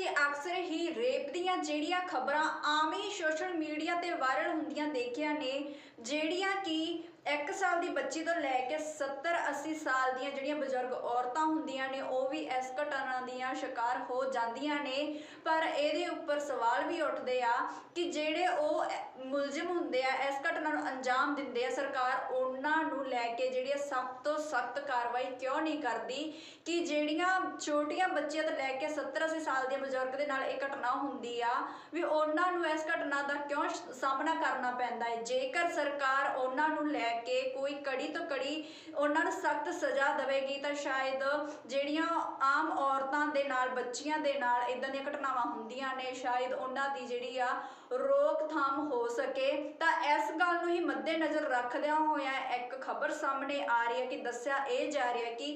ਤੁਸੀਂ ਅਕਸਰ ਹੀ ਰੇਪ ਦੀਆਂ ਜਿਹੜੀਆਂ ਖਬਰਾਂ ਆਮ ਹੀ ਸੋਸ਼ਲ ਮੀਡੀਆ ਤੇ ਵਾਇਰਲ ਹੁੰਦੀਆਂ ਦੇਖੀਆਂ ਨੇ, ਜਿਹੜੀਆਂ ਕਿ 1 ਸਾਲ ਦੀ ਬੱਚੀ ਤੋਂ ਲੈ ਕੇ 70 80 ਸਾਲ ਦੀਆਂ ਜਿਹੜੀਆਂ ਬਜ਼ੁਰਗ ਔਰਤਾਂ ਹੁੰਦੀਆਂ ਨੇ, ਉਹ ਵੀ ਇਸ ਘਟਨਾ ਦੀਆਂ ਸ਼ਿਕਾਰ ਹੋ ਜਾਂਦੀਆਂ ਨੇ। ਪਰ ਇਹਦੇ ਉੱਪਰ ਸਵਾਲ ਵੀ ਉੱਠਦੇ ਆ ਕਿ ਜਿਹੜੇ ਉਹ ਮੁਲਜ਼ਮ ਹੁੰਦੇ ਆ, ਇਸ ਘਟਨਾ ਨੂੰ ਅੰਜਾਮ ਦਿੰਦੇ ਆ, ਸਰਕਾਰ ਉਹਨਾਂ ਨੂੰ ਲੈ ਕੇ ਜਿਹੜੀ ਸਖਤ ਤੋਂ ਸਖਤ ਕਾਰਵਾਈ ਕਿਉਂ ਨਹੀਂ ਕਰਦੀ ਕਿ ਜਿਹੜੀਆਂ ਛੋਟੀਆਂ ਬੱਚੀਆਂ ਤੋਂ ਲੈ ਕੇ 70 80 ਸਾਲ ਦੇ ਬਜ਼ੁਰਗ ਦੇ ਨਾਲ ਇਹ ਘਟਨਾ ਹੁੰਦੀ ਆ, ਵੀ ਉਹਨਾਂ ਨੂੰ ਇਸ ਘਟਨਾ ਦਾ ਕਿਉਂ ਸ਼- ਸਾਹਮਣਾ ਕਰਨਾ ਪੈਂਦਾ ਹੈ? ਜੇਕਰ ਸਰਕਾਰ ਉਹਨਾਂ ਨੂੰ ਲੈ ਕੇ ਕੋਈ ਕੜੀ ਤੋਂ ਕੜੀ ਉਹਨਾਂ ਨੂੰ ਸਖਤ ਸਜ਼ਾ ਦੇਵੇਗੀ ਤਾਂ ਸ਼ਾਇਦ ਜਿਹੜੀਆਂ ਆਮ ਔਰਤਾਂ ਦੇ ਨਾਲ, ਬੱਚੀਆਂ ਦੇ ਨਾਲ ਇਦਾਂ ਦੀਆਂ ਘਟਨਾਵਾਂ ਹੁੰਦੀਆਂ ਨੇ, ਸ਼ਾਇਦ ਉਹਨਾਂ ਦੀ ਜਿਹੜੀ ਆ ਰੋਕਥਾਮ ਹੋ ਸਕੇ। ਤਾਂ ਇਸ ਗੱਲ ਨੂੰ ਹੀ ਮੱਦੇਨਜ਼ਰ ਰੱਖਦਿਆਂ ਹੋਇਆ ਇੱਕ ਖਬਰ ਸਾਹਮਣੇ ਆ ਰਹੀ ਹੈ ਕਿ ਦੱਸਿਆ ਇਹ ਜਾ ਰਿਹਾ ਕਿ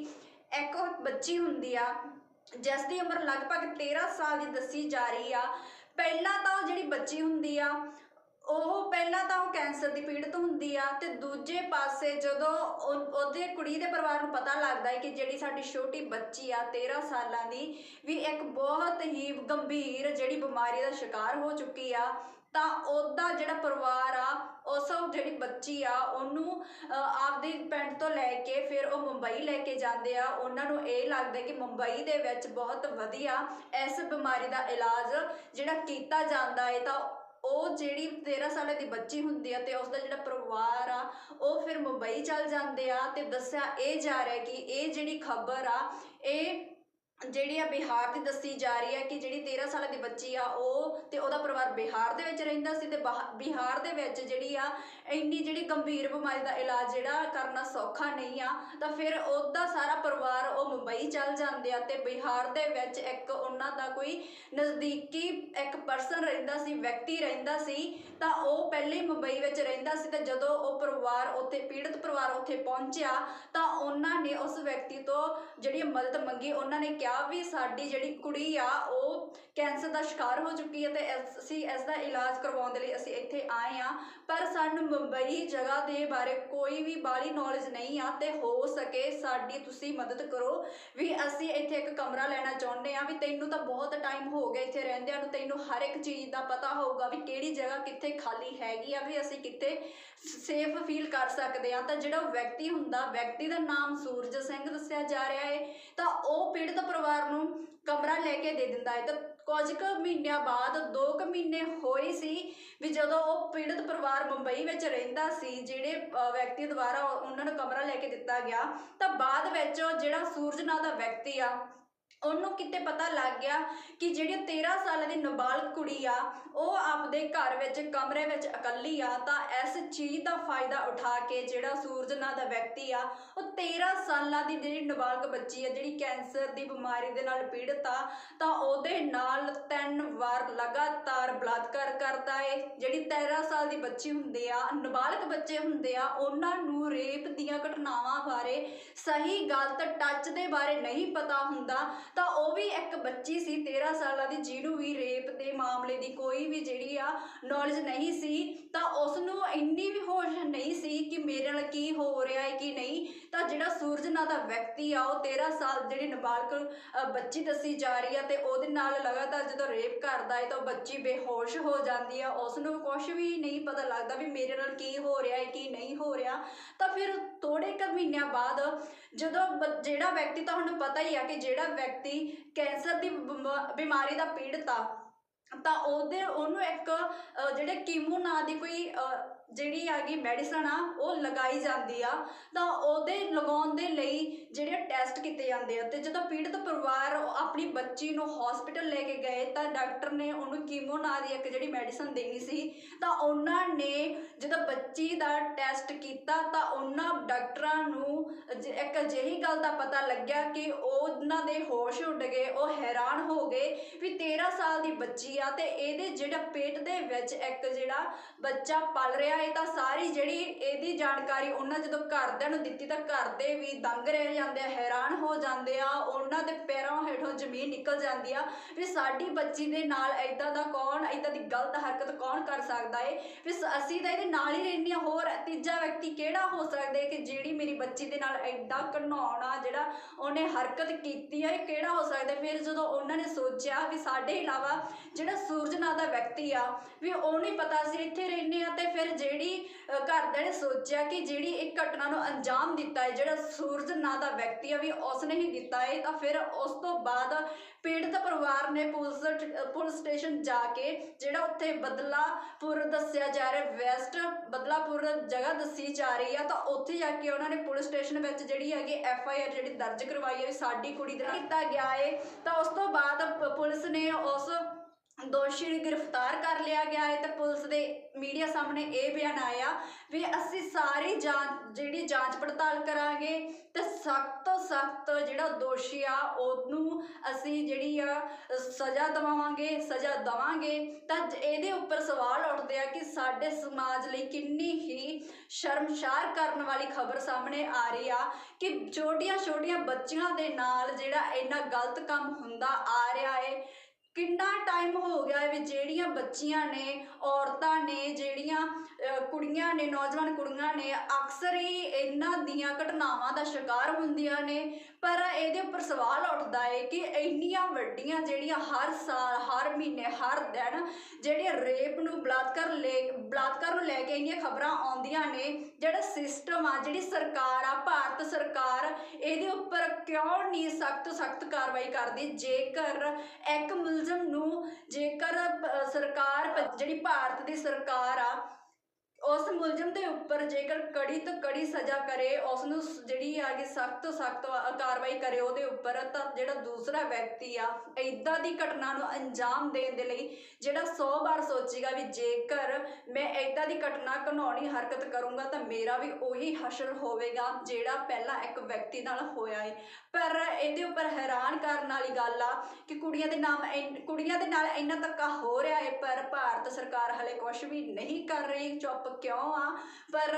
ਇੱਕ ਬੱਚੀ ਹੁੰਦੀ ਆ ਜਿਸ ਦੀ ਉਮਰ ਲਗਭਗ 13 ਸਾਲ ਦੀ ਦੱਸੀ ਜਾ ਰਹੀ ਆ। ਪਹਿਲਾਂ ਤਾਂ ਉਹ ਜਿਹੜੀ ਬੱਚੀ ਹੁੰਦੀ ਆ ਕੈਂਸਰ ਦੀ ਪੀੜਤ ਹੁੰਦੀ ਆ ਤੇ ਦੂਜੇ ਪਾਸੇ ਜਦੋਂ ਉਹ- ਉਹਦੇ ਕੁੜੀ ਦੇ ਪਰਿਵਾਰ ਨੂੰ ਪਤਾ ਲੱਗਦਾ ਹੈ ਕਿ ਜਿਹੜੀ ਸਾਡੀ ਛੋਟੀ ਬੱਚੀ ਆ 13 ਸਾਲਾਂ ਦੀ ਵੀ ਇੱਕ ਬਹੁਤ ਹੀ ਗੰਭੀਰ ਜਿਹੜੀ ਬਿਮਾਰੀ ਦਾ ਸ਼ਿਕਾਰ ਹੋ ਚੁੱਕੀ ਆ ਤਾਂ ਉਹਦਾ ਜਿਹੜਾ ਪਰਿਵਾਰ ਆ ਉਸ ਜਿਹੜੀ ਬੱਚੀ ਆ ਉਹਨੂੰ ਅ, ਆਪਦੇ ਪਿੰਡ ਤੋਂ ਲੈ ਕੇ ਫਿਰ ਉਹ ਮੁੰਬਈ ਲੈ ਕੇ ਜਾਂਦੇ ਆ। ਉਹਨਾਂ ਨੂੰ ਇਹ ਲੱਗਦਾ ਕਿ ਮੁੰਬਈ ਦੇ ਵਿੱਚ ਬਹੁਤ ਵਧੀਆ ਇਸ ਬਿਮਾਰੀ ਦਾ ਇਲਾਜ ਜਿਹੜਾ ਕੀਤਾ ਜਾਂਦਾ ਹੈ ਤਾਂ ਉਹ ਜਿਹੜੀ 13 ਸਾਲਾਂ ਦੀ ਬੱਚੀ ਹੁੰਦੀ ਆ ਤੇ ਉਸ ਦਾ ਜਿਹੜਾ ਪਰਿਵਾਰ ਆ, ਉਹ ਫਿਰ ਮੁੰਬਈ ਚਲ ਜਾਂਦੇ ਆ ਤੇ ਦੱਸਿਆ ਇਹ ਜਾ ਰਿਹਾ ਕਿ ਇਹ ਜਿਹੜੀ ਖਬਰ ਆ, ਇਹ ਜਿਹੜੀ ਆ ਬਿਹਾਰ ਦੀ ਦੱਸੀ ਜਾ ਰਹੀ ਹੈ ਕਿ ਜਿਹੜੀ 13 ਸਾਲਾਂ ਦੀ ਬੱਚੀ ਆ, ਉਹ ਤੇ ਉਹਦਾ ਪਰਿਵਾਰ ਬਿਹਾਰ ਦੇ ਵਿੱਚ ਰਹਿੰਦਾ ਸੀ ਤੇ ਬਾਹ- ਬਿਹਾਰ ਦੇ ਵਿੱਚ ਜਿਹੜੀ ਆ, ਇੰਨੀ ਜਿਹੜੀ ਗੰਭੀਰ ਬਿਮਾਰੀ ਦਾ ਇਲਾਜ ਜਿਹੜਾ ਕਰਨਾ ਸੌਖਾ ਨਹੀਂ ਆ, ਤਾਂ ਫਿਰ ਉਹਦਾ ਸਾਰਾ ਪਰਿਵਾਰ ਉਹ ਮੁੰਬਈ ਚਲ ਜਾਂਦੇ ਆ ਤੇ ਬਿਹਾਰ ਦੇ ਵਿੱਚ ਇੱਕ ਉਹਨਾਂ ਦਾ ਕੋਈ ਨਜ਼ਦੀਕੀ ਇੱਕ ਪਰਸਨ ਰਹਿੰਦਾ ਸੀ, ਵਿਅਕਤੀ ਰਹਿੰਦਾ ਸੀ, ਤਾਂ ਉਹ ਪਹਿਲੇ ਮੁੰਬਈ ਵਿੱਚ ਰਹਿੰਦਾ ਸੀ ਤੇ ਜਦੋਂ ਉਹ ਪਰਿਵਾਰ ਉੱਥੇ, ਪੀੜਤ ਪਰਿਵਾਰ ਉੱਥੇ ਪਹੁੰਚਿਆ, ਤਾਂ ਉਹਨਾਂ ਨੇ ਉਸ ਵਿਅਕਤੀ ਤੋਂ ਜਿਹੜੀ ਮਦਦ ਮੰਗੀ, ਉਹਨਾਂ ਨੇ ਕਿਹਾ ਵੀ ਸਾਡੀ ਜਿਹੜੀ ਕੁੜੀ ਆ, ਉਹ ਕੈਂਸਰ ਦਾ ਸ਼ਿਕਾਰ ਹੋ ਚੁੱਕੀ ਹੈ ਤੇ ਅਸੀਂ ਇਸ ਦਾ ਇਲਾਜ ਕਰਵਾਉਣ ਦੇ ਲਈ ਅਸੀਂ ਇੱਥੇ ਆਏ ਆ ਪਰ ਸਾਨੂੰ ਮੁੰਬਈ ਜਗ੍ਹਾ ਦੇ ਬਾਰੇ ਕੋਈ ਵੀ ਬਾਲੀ ਨੌਲੇਜ ਨਹੀਂ ਆ ਤੇ ਹੋ ਸਕੇ ਸਾਡੀ ਤੁਸੀਂ ਮਦਦ ਕਰੋ। ਵੀ ਅਸੀਂ ਇੱਥੇ ਇੱਕ ਕਮਰਾ ਲੈਣਾ ਚਾਹੁੰਦੇ ਆ ਵੀ ਤੈਨੂੰ ਤਾਂ ਬਹੁਤ ਟਾਈਮ ਹੋ ਗਿਆ ਇੱਥੇ ਰਹਿੰਦਿਆਂ ਨੂੰ, ਤੈਨੂੰ ਹਰ ਇੱਕ ਚੀਜ਼ ਦਾ ਪਤਾ ਹੋਊਗਾ ਵੀ ਕਿਹੜੀ ਜਗ੍ਹਾ ਕਿੱਥੇ ਖਾਲੀ ਹੈਗੀ ਆ, ਵੀ ਅਸੀਂ ਕਿੱਥੇ ਸੇਫ ਫੀਲ ਕਰ ਸਕਦੇ ਆ ਤਾਂ ਜਿਹੜਾ ਵਿਅਕਤੀ ਹੁੰਦਾ, ਵਿਅਕਤੀ ਦਾ ਨਾਮ ਸੂਰਜ ਸਿੰਘ ਦੱਸਿਆ ਜਾ ਰਿਹਾ ਹੈ। ਤਾਂ ਉਹ ਪੀੜਤ ਪਰਿਵਾਰ ਨੂੰ ਕਮਰਾ ਲੈ ਕੇ ਦੇ ਦਿੰਦਾ ਹੈ। ਤਾਂ ਕੁਝ ਕੁ ਮਹੀਨਿਆਂ ਬਾਅਦ 2 ਕੁ ਮਹੀਨੇ ਹੋਏ ਸੀ ਵੀ ਜਦੋਂ ਉਹ ਪੀੜਤ ਪਰਿਵਾਰ ਮੁੰਬਈ ਵਿੱਚ ਰਹਿੰਦਾ ਸੀ, ਜਿਹੜੇ ਵਿਅਕਤੀ ਦੁਆਰਾ ਉਹਨਾਂ ਨੂੰ ਕਮਰਾ ਲੈ ਕੇ ਦਿੱਤਾ ਗਿਆ, ਤਾਂ ਬਾਅਦ ਵਿੱਚ ਜਿਹੜਾ ਸੂਰਜ ਨਾਂ ਦਾ ਵਿਅਕਤੀ ਆ ਉਹਨੂੰ ਕਿਤੇ ਪਤਾ ਲੱਗ ਗਿਆ ਕਿ ਜਿਹੜੀ 13 ਸਾਲਾਂ ਦੀ ਨਾਬਾਲਗ ਕੁੜੀ ਆ, ਉਹ ਆਪਦੇ ਘਰ ਵਿੱਚ, ਕਮਰੇ ਵਿੱਚ ਇਕੱਲੀ ਆ, ਤਾਂ ਇਸ ਚੀਜ਼ ਦਾ ਫਾਇਦਾ ਉਠਾ ਕੇ ਜਿਹੜਾ ਸੂਰਜ ਨਾਂ ਦਾ ਵਿਅਕਤੀ ਆ, ਉਹ 13 ਸਾਲਾਂ ਦੀ ਜਿਹੜੀ ਨਾਬਾਲਗ ਬੱਚੀ ਆ, ਜਿਹੜੀ ਕੈਂਸਰ ਦੀ ਬਿਮਾਰੀ ਦੇ ਨਾਲ ਪੀੜਤ ਆ, ਤਾਂ ਉਹਦੇ ਨਾਲ ਤਿੰਨ ਵਾਰ ਲਗਾਤਾਰ ਬਲਾਤਕਾਰ ਕਰਦਾ ਏ। ਜਿਹੜੀ 13 ਸਾਲ ਦੀ ਬੱਚੀ ਹੁੰਦੀ ਆ, ਨਾਬਾਲਗ ਬੱਚੇ ਹੁੰਦੇ ਆ, ਉਹਨਾਂ ਨੂੰ ਰੇਪ ਦੀਆਂ ਘਟਨਾਵਾਂ ਬਾਰੇ ਸਹੀ ਗਲਤ ਟੱਚ ਦੇ ਬਾਰੇ ਨਹੀਂ ਪਤਾ ਹੁੰਦਾ ਉਹ ਵੀ ਇੱਕ ਬੱਚੀ ਸੀ 13 ਸਾਲਾਂ ਦੀ, ਜਿਹਨੂੰ ਵੀ ਰੇਪ ਦੇ ਮਾਮਲੇ ਦੀ ਕੋਈ ਵੀ ਜਿਹੜੀ ਆ ਨੌਲੇਜ ਨਹੀਂ ਸੀ, ਤਾਂ ਉਸ ਨੂੰ ਇੰਨੀ ਵੀ ਹੋਸ਼ ਨਹੀਂ ਸੀ ਕਿ ਮੇਰੇ ਨਾਲ ਕੀ ਹੋ ਰਿਹਾ ਹੈ ਕੀ ਨਹੀਂ। ਤਾਂ ਜਿਹੜਾ ਸੂਰਜ ਨਾਂ ਦਾ ਵਿਅਕਤੀ ਆ, ਉਹ 13 ਸਾਲ ਜਿਹੜੀ ਨਾਬਾਲਗ ਬੱਚੀ ਦੱਸੀ ਜਾ ਰਹੀ ਆ ਤੇ ਉਹਦੇ ਨਾਲ ਲਗਾਤਾਰ ਜਦੋਂ ਰੇਪ ਕਰਦਾ ਹੈ ਤਾਂ ਉਹ ਬੱਚੀ ਬੇਹੋਸ਼ ਹੋ ਜਾਂਦੀ ਆ। ਉਸ ਨੂੰ ਕੁਝ ਵੀ ਨਹੀਂ ਪਤਾ ਲੱਗਦਾ ਵੀ ਮੇਰੇ ਨਾਲ ਕੀ ਹੋ ਰਿਹਾ ਹੈ, ਕੀ ਨਹੀਂ ਹੋ ਰਿਹਾ। ਤਾਂ ਫਿਰ ਥੋੜੇ ਕੁ ਮਹੀਨਿਆਂ ਬਾਅਦ ਜਦੋਂ ਜਿਹੜਾ ਵਿਅਕਤੀ ਤੁਹਾਨੂੰ ਪਤਾ ਹੀ ਆ ਕਿ ਜਿਹੜਾ ਵਿਅਕਤੀ ਕੈਂਸਰ ਦੀ ਬਿਮਾ- ਬਿਮਾਰੀ ਦਾ ਪੀੜਤ ਆ ਤਾਂ ਉਹਦੇ ਉਹਨੂੰ ਇੱਕ ਜਿਹੜੇ ਕੀਮੋ ਨਾਂ ਦੀ ਕੋਈ ਅ, ਜਿਹੜੀ ਹੈਗੀ ਮੈਡੀਸਨ ਆ, ਉਹ ਲਗਾਈ ਜਾਂਦੀ ਆ। ਤਾਂ ਉਹਦੇ ਲਗਾਉਣ ਦੇ ਲਈ ਜਿਹੜੇ ਟੈਸਟ ਕੀਤੇ ਜਾਂਦੇ ਆ, ਤੇ ਜਦੋਂ ਪੀੜਤ ਪਰਿਵਾਰ ਆਪਣੀ ਬੱਚੀ ਨੂੰ ਹਸਪੀਟਲ ਲੈ ਕੇ ਗਏ, ਤਾਂ ਡਾਕਟਰ ਨੇ ਉਹਨੂੰ ਕੀਮੋ ਨਾਂ ਦੀ ਇੱਕ ਜਿਹੜੀ ਮੈਡੀਸਨ ਦੇਣੀ ਸੀ। ਤਾਂ ਉਹਨਾਂ ਨੇ ਜਦੋਂ ਬੱਚੀ ਦਾ ਟੈਸਟ ਕੀਤਾ, ਤਾਂ ਉਹਨਾਂ ਡਾਕਟਰਾਂ ਨੂੰ ਇੱਕ ਅਜਿਹੀ ਗੱਲ ਦਾ ਪਤਾ ਲੱਗਿਆ ਕਿ ਉਹਨਾਂ ਦੇ ਹੋਸ਼ ਉੱਡ ਗਏ, ਉਹ ਹੈਰਾਨ ਹੋ ਗਏ ਵੀ 13 ਸਾਲ ਦੀ ਬੱਚੀ ਆ, ਤੇ ਇਹਦੇ ਜਿਹੜਾ ਪੇਟ ਦੇ ਵਿੱਚ ਇੱਕ ਜਿਹੜਾ ਬੱਚਾ ਪਲ ਰਿਹਾ ਰਿਹਾ ਹੈ, ਤਾਂ ਸਾਰੀ ਜਿਹੜੀ ਇਹਦੀ ਜਾਣਕਾਰੀ ਉਹਨਾਂ ਜਦੋਂ ਘਰਦਿਆਂ ਨੂੰ ਦਿੱਤੀ, ਤਾਂ ਘਰ ਵੀ ਦੰਗ ਰਹਿ ਜਾਂਦੇ ਆ, ਹੈਰਾਨ ਹੋ ਜਾਂਦੇ ਆ, ਉਹਨਾਂ ਦੇ ਪੈਰਾਂ ਹੇਠੋਂ ਜ਼ਮੀਨ ਨਿਕਲ ਜਾਂਦੀ ਆ। ਵੀ ਸਾਡੀ ਬੱਚੀ ਦੇ ਨਾਲ ਐਦਾਂ ਦਾ ਕੌਣ ਐਦਾਂ ਦੀ ਗਲਤ ਹਰਕਤ ਕੌਣ ਕਰ ਸਕਦਾ ਏ? ਵੀ ਅਸੀਂ ਤਾਂ ਇਹਦੇ ਨਾਲ ਹੀ ਰਹਿੰਦੇ ਹਾਂ ਹੋਰ ਤੀਜਾ ਵਿਅਕਤੀ ਕਿਹੜਾ ਹੋ ਸਕਦਾ ਹੈ ਕਿ ਜਿਹੜੀ ਮੇਰੀ ਬੱਚੀ ਦੇ ਨਾਲ ਐਡਾ ਘਨਾਉਣਾ ਜਿਹੜਾ ਉਹਨੇ ਹਰਕਤ ਕੀਤੀ ਹੈ ਇਹ ਕਿਹੜਾ ਹੋ ਸਕਦਾ ਫਿਰ ਜਦੋਂ ਉਹਨਾਂ ਨੇ ਸੋਚਿਆ ਵੀ ਸਾਡੇ ਇਲਾਵਾ ਜਿਹੜਾ ਸੂਰਜ ਨਾਂ ਦਾ ਵਿਅਕਤੀ ਆ, ਵੀ ਉਹਨੂੰ ਪਤਾ ਸੀ ਇੱਥੇ ਰਹਿੰਦੇ ਆ, ਤੇ ਫਿਰ ਜਿਹੜੀ ਘਰਦਿਆਂ ਨੇ ਸੋਚਿਆ ਕਿ ਜਿਹੜੀ ਇੱਕ ਘਟਨਾ ਨੂੰ ਅੰਜਾਮ ਦਿੱਤਾ ਹੈ, ਜਿਹੜਾ ਸੂਰਜ ਨਾਂ ਦਾ ਵਿਅਕਤੀ ਆ ਵੀ ਉਸਨੇ ਹੀ ਦਿੱਤਾ ਹੈ, ਤਾਂ ਫਿਰ ਉਸ ਤੋਂ ਬਾਅਦ ਪੀੜਤ ਪਰਿਵਾਰ ਨੇ ਪੁਲਿਸ ਪੁਲਿਸ ਸਟੇਸ਼ਨ ਜਾ ਕੇ ਜਿਹੜਾ ਉੱਥੇ ਬਦਲਾਪੁਰ ਦੱਸਿਆ ਜਾ ਰਿਹਾ, ਵੈਸਟ ਬਦਲਾਪੁਰ ਜਗ੍ਹਾ ਦੱਸੀ ਜਾ ਰਹੀ ਆ, ਤਾਂ ਉੱਥੇ ਜਾ ਕੇ ਉਹਨਾਂ ਨੇ ਪੁਲਿਸ ਸਟੇਸ਼ਨ ਵਿੱਚ ਜਿਹੜੀ ਹੈਗੀ ਐਫ ਆਈ ਆਰ ਜਿਹੜੀ ਦਰਜ ਕਰਵਾਈ ਹੈ ਵੀ ਸਾਡੀ ਕੁੜੀ ਦੇ ਨਾਲ ਕੀਤਾ ਗਿਆ ਹੈ ਤਾਂ ਉਸ ਤੋਂ ਬਾਅਦ ਪੁਲਿਸ ਨੇ ਉਸ ਦੋਸ਼ੀ ਨੂੰ ਗ੍ਰਿਫਤਾਰ ਕਰ ਲਿਆ ਗਿਆ ਹੈ ਤੇ ਪੁਲਿਸ ਦੇ ਮੀਡੀਆ ਸਾਹਮਣੇ ਇਹ ਬਿਆਨ ਆਇਆ ਵੀ ਅਸੀਂ ਸਾਰੀ ਜਾਂਚ, ਜਿਹੜੀ ਜਾਂਚ ਪੜਤਾਲ ਕਰਾਂਗੇ ਤੇ ਸਖਤ ਤੋਂ ਸਖਤ ਜਿਹੜਾ ਦੋਸ਼ੀ ਆ, ਉਹਨੂੰ ਅਸੀਂ ਜਿਹੜੀ ਆ, ਸਜ਼ਾ ਦਵਾਵਾਂਗੇ, ਸਜ਼ਾ ਦਵਾਂਗੇ। ਤਾਂ ਇਹਦੇ ਉੱਪਰ ਸਵਾਲ ਉੱਠਦੇ ਆ ਕਿ ਸਾਡੇ ਸਮਾਜ ਲਈ ਕਿੰਨੀ ਹੀ ਸ਼ਰਮਸ਼ਾਰ ਕਰਨ ਵਾਲੀ ਖਬਰ ਸਾਹਮਣੇ ਆ ਰਹੀ ਆ ਕਿ ਛੋਟੀਆਂ ਛੋਟੀਆਂ ਬੱਚੀਆਂ ਦੇ ਨਾਲ ਜਿਹੜਾ ਇੰਨਾ ਗਲਤ ਕੰਮ ਹੁੰਦਾ ਆ ਰਿਹਾ ਹੈ ਕਿੰਨਾ ਟਾਈਮ ਹੋ ਗਿਆ ਹੈ ਵੀ ਜਿਹੜੀਆਂ ਬੱਚੀਆਂ ਨੇ, ਔਰਤਾਂ ਨੇ, ਜਿਹੜੀਆਂ ਕੁੜੀਆਂ ਨੇ, ਨੌਜਵਾਨ ਕੁੜੀਆਂ ਨੇ, ਅਕਸਰ ਹੀ ਇਹਨਾਂ ਦੀਆਂ ਘਟਨਾਵਾਂ ਦਾ ਸ਼ਿਕਾਰ ਹੁੰਦੀਆਂ ਨੇ। ਪਰ ਇਹਦੇ ਉੱਪਰ ਸਵਾਲ ਉੱਠਦਾ ਹੈ ਕਿ ਇੰਨੀਆਂ ਵੱਡੀਆਂ ਜਿਹੜੀਆਂ ਹਰ ਸਾਲ, ਹਰ ਮਹੀਨੇ, ਹਰ ਦਿਨ ਜਿਹੜੇ ਰੇਪ ਨੂੰ ਬਲਾਤਕਾਰ ਲੈ, ਬਲਾਤਕਾਰ ਨੂੰ ਲੈ ਕੇ ਇੰਨੀਆਂ ਖਬਰਾਂ ਆਉਂਦੀਆਂ ਨੇ, ਜਿਹੜਾ ਸਿਸਟਮ ਆ, ਜਿਹੜੀ ਸਰਕਾਰ ਆ, ਭਾਰਤ ਸਰਕਾਰ, ਇਹਦੇ ਉੱਪਰ ਕਿਉਂ ਨਹੀਂ ਸਖਤ ਸਖਤ ਕਾਰਵਾਈ ਕਰਦੀ? ਜੇਕਰ ਇੱਕ ਮੁਲਜ਼ਮ ਨੂੰ ਜੇਕਰ ਸਰਕਾਰ ਜਿਹੜੀ ਭਾਰਤ ਦੀ ਸਰਕਾਰ ਆ ਉਸ ਮੁਲਜ਼ਮ ਦੇ ਉੱਪਰ ਜੇਕਰ ਕੜੀ ਤੋਂ ਕੜੀ ਸਜ਼ਾ ਕਰੇ ਉਸ ਨੂੰ ਸ- ਜਿਹੜੀ ਹੈਗੀ ਸਖਤ ਤੋਂ ਸਖਤ ਕਾਰਵਾਈ ਕਰੇ ਉਹਦੇ ਉੱਪਰ, ਤਾਂ ਜਿਹੜਾ ਦੂਸਰਾ ਵਿਅਕਤੀ ਆ ਇਦਾਂ ਦੀ ਘਟਨਾ ਨੂੰ ਅੰਜਾਮ ਦੇਣ ਦੇ ਲਈ ਜਿਹੜਾ 100 ਵਾਰ ਸੋਚੇਗਾ ਵੀ ਜੇਕਰ ਮੈਂ ਇਦਾਂ ਦੀ ਘਟਨਾ ਘਨਾਉਣੀ ਹਰਕਤ ਕਰੂੰਗਾ, ਤਾਂ ਮੇਰਾ ਵੀ ਉਹੀ ਹਸ਼ਰ ਹੋਵੇਗਾ, ਜਿਹੜਾ ਪਹਿਲਾਂ ਇੱਕ ਵਿਅਕਤੀ ਨਾਲ ਹੋਇਆ ਹੈ ਪਰ ਇਹਦੇ ਉੱਪਰ ਹੈਰਾਨ ਕਰਨ ਵਾਲੀ ਗੱਲ ਆ ਕਿ ਕੁੜੀਆਂ ਦੇ ਨਾਮ ਇੰਨ- ਕੁੜੀਆਂ ਦੇ ਨਾਲ ਇੰਨਾ ਧੱਕਾ ਹੋ ਰਿਹਾ ਹੈ ਪਰ ਭਾਰਤ ਸਰਕਾਰ ਹਲੇ ਕੁਝ ਵੀ ਨਹੀਂ ਕਰ ਰਹੀ, ਚੁੱਪ ਕਿਉਂ ਆ? ਪਰ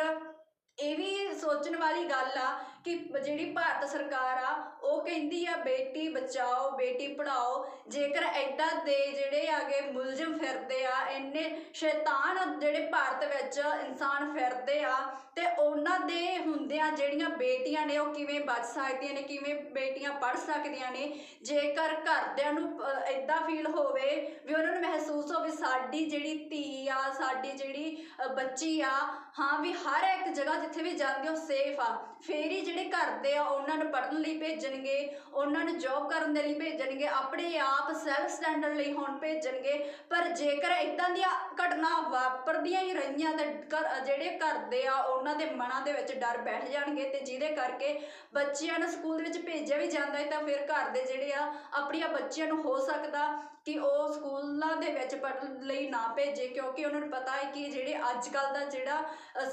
ਇਹ ਵੀ ਸੋਚਣ ਵਾਲੀ ਗੱਲ ਆ ਕਿ ਜਿਹੜੀ ਭਾਰਤ ਸਰਕਾਰ ਆ, ਉਹ ਕਹਿੰਦੀ ਆ, ਬੇਟੀ ਬਚਾਓ, ਬੇਟੀ ਪੜਾਓ ਜੇਕਰ ਐਦਾਂ ਦੇ ਜਿਹੜੇ ਆਗੇ ਮੁਲਜ਼ਮ ਫਿਰਦੇ ਆ, ਇੰਨੇ ਸ਼ੈਤਾਨ ਜਿਹੜੇ ਭਾਰਤ ਵਿੱਚ ਇਨਸਾਨ ਫਿਰਦੇ ਆ, ਤੇ ਉਹਨਾਂ ਦੇ ਹੁੰਦਿਆਂ ਜਿਹੜੀਆਂ ਬੇਟੀਆਂ ਨੇ, ਉਹ ਕਿਵੇਂ ਬਚ ਸਕਦੀਆਂ ਨੇ, ਕਿਵੇਂ ਬੇਟੀਆਂ ਪੜ ਸਕਦੀਆਂ ਨੇ, ਜੇਕਰ ਘਰਦਿਆਂ ਨੂੰ ਐਦਾਂ ਫੀਲ ਹੋਵੇ ਵੀ ਉਹਨਾਂ ਨੂੰ ਮਹਿਸੂਸ ਹੋਵੇ ਸਾਡੀ ਜਿਹੜੀ ਧੀ ਆ, ਸਾਡੀ ਜਿਹੜੀ ਬੱਚੀ ਆ, ਹਾਂ ਵੀ ਹਰ ਇੱਕ ਜਗ੍ਹਾ ਜਿੱਥੇ ਵੀ ਜਾਂਦੇ, ਉਹ ਸੇਫ ਆ। ਫੇਰ ਹੀ ਜਿਹੜੇ ਘਰ ਦੇ ਆ, ਉਹਨਾਂ ਨੂੰ ਪੜ੍ਹਨ ਲਈ ਭੇਜਣਗੇ, ਉਹਨਾਂ ਨੂੰ ਜੌਬ ਕਰਨ ਦੇ ਲਈ ਭੇਜਣਗੇ, ਆਪਣੇ ਆਪ ਸੈਲਫ ਸਟੈਂਡਰਡ ਲਈ ਹੁਣ ਭੇਜਣਗੇ। ਪਰ ਜੇਕਰ ਇਦਾਂ ਦੀਆਂ ਘਟਨਾ ਵਾਪਰਦੀਆਂ ਹੀ ਰਹੀਆਂ ਤੇ ਘਰ- ਜਿਹੜੇ ਘਰ ਦੇ ਆ, ਉਹਨਾਂ ਦੇ ਮਨਾਂ ਦੇ ਵਿੱਚ ਡਰ ਬੈਠ ਜਾਣਗੇ ਤੇ ਜਿਹਦੇ ਕਰਕੇ ਬੱਚਿਆਂ ਨੂੰ ਸਕੂਲ ਦੇ ਵਿੱਚ ਭੇਜਿਆ ਵੀ ਜਾਂਦਾ ਹੈ, ਤਾਂ ਫਿਰ ਘਰ ਦੇ ਜਿਹੜੇ ਆ, ਆਪਣੀਆਂ ਬੱਚਿਆਂ ਨੂੰ ਹੋ ਸਕਦਾ ਕਿ ਉਹ ਸਕੂਲਾਂ ਦੇ ਵਿੱਚ ਪੜ੍ਹਨ ਲਈ ਨਾ ਭੇਜੇ, ਕਿਉਂਕਿ ਉਹਨਾਂ ਨੂੰ ਪਤਾ ਹੈ ਕਿ ਜਿਹੜੇ ਅੱਜ ਕੱਲ ਦਾ ਜਿਹੜਾ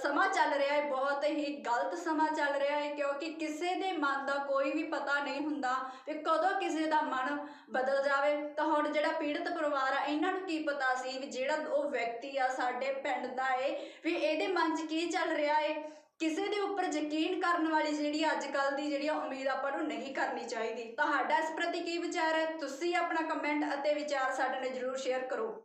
ਸਮਾਂ ਚੱਲ ਰਿਹਾ ਹੈ, ਬਹੁਤ ਹੀ ਗਲਤ ਸਮਾਂ ਚੱਲ ਰਿਹਾ ਹੈ ਕਿਉਂਕਿ ਕਿਸੇ ਦੇ ਮਨ ਦਾ ਕੋਈ ਵੀ ਪਤਾ ਨਹੀਂ ਹੁੰਦਾ ਕਿ ਕਦੋਂ ਕਿਸੇ ਦਾ ਮਨ ਬਦਲ ਜਾਵੇ। ਤਾਂ ਹੁਣ ਜਿਹੜਾ ਪੀੜਤ ਪਰਿਵਾਰ ਆ, ਇਹਨਾਂ ਨੂੰ ਕੀ ਪਤਾ ਸੀ ਵੀ ਜਿਹੜਾ ਉਹ ਵਿਅਕਤੀ ਆ ਸਾਡੇ ਪਿੰਡ ਦਾ ਏ, ਵੀ ਇਹਦੇ ਮਨ 'ਚ ਕੀ ਚੱਲ ਰਿਹਾ ਏ? ਕਿਸੇ ਦੇ ਉੱਪਰ ਯਕੀਨ ਕਰਨ ਵਾਲੀ ਜਿਹੜੀ ਅੱਜ ਕੱਲ ਦੀ ਜਿਹੜੀ ਆ ਉਮੀਦ ਆਪਾਂ ਨੂੰ ਨਹੀਂ ਕਰਨੀ ਚਾਹੀਦੀ। ਤੁਹਾਡਾ ਇਸ ਪ੍ਰਤੀ ਕੀ ਵਿਚਾਰ ਹੈ? ਤੁਸੀਂ ਆਪਣਾ ਕਮੈਂਟ ਅਤੇ ਵਿਚਾਰ ਸਾਡੇ ਨਾਲ ਜਰੂਰ ਸ਼ੇਅਰ ਕਰੋ।